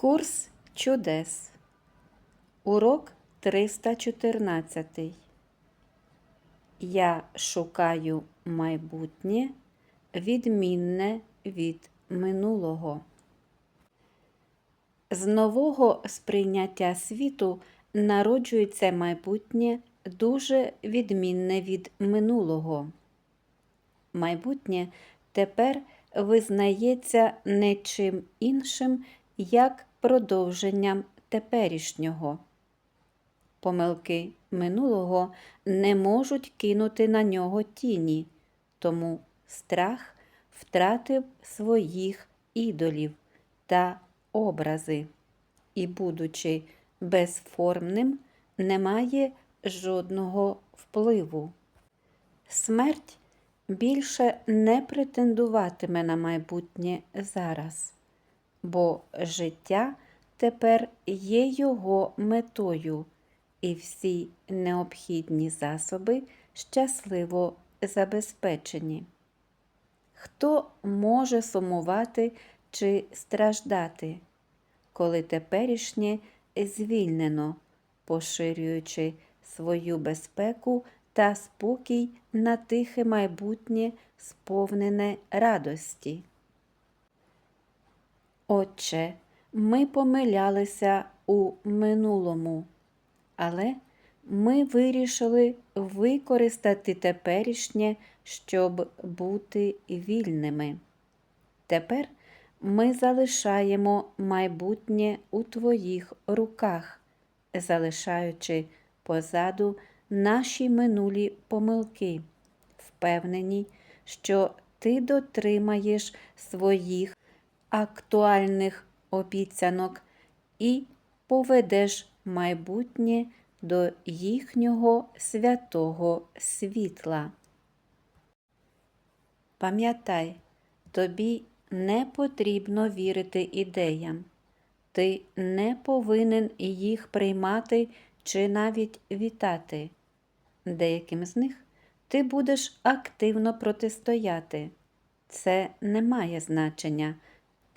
Курс чудес. Урок 314. Я шукаю майбутнє, відмінне від минулого. З нового сприйняття світу народжується майбутнє дуже відмінне від минулого. Майбутнє тепер визнається не чим іншим, як продовженням теперішнього. Помилки минулого не можуть кинути на нього тіні, тому страх втратив своїх ідолів та образи, і, будучи безформним, не має жодного впливу. Смерть більше не претендуватиме на майбутнє зараз, бо життя тепер є його метою, і всі необхідні засоби щасливо забезпечені. Хто може сумувати чи страждати, коли теперішнє звільнено, поширюючи свою безпеку та спокій на тихе майбутнє, сповнене радості. Отче, ми помилялися у минулому, але ми вирішили використати теперішнє, щоб бути вільними. Тепер ми залишаємо майбутнє у твоїх руках, залишаючи позаду наші минулі помилки, впевнені, що ти дотримаєш своїх актуальних обіцянок і поведеш майбутнє до їхнього святого світла. Пам'ятай, тобі не потрібно вірити ідеям, ти не повинен їх приймати чи навіть вітати. Деяким з них ти будеш активно протистояти. Це не має значення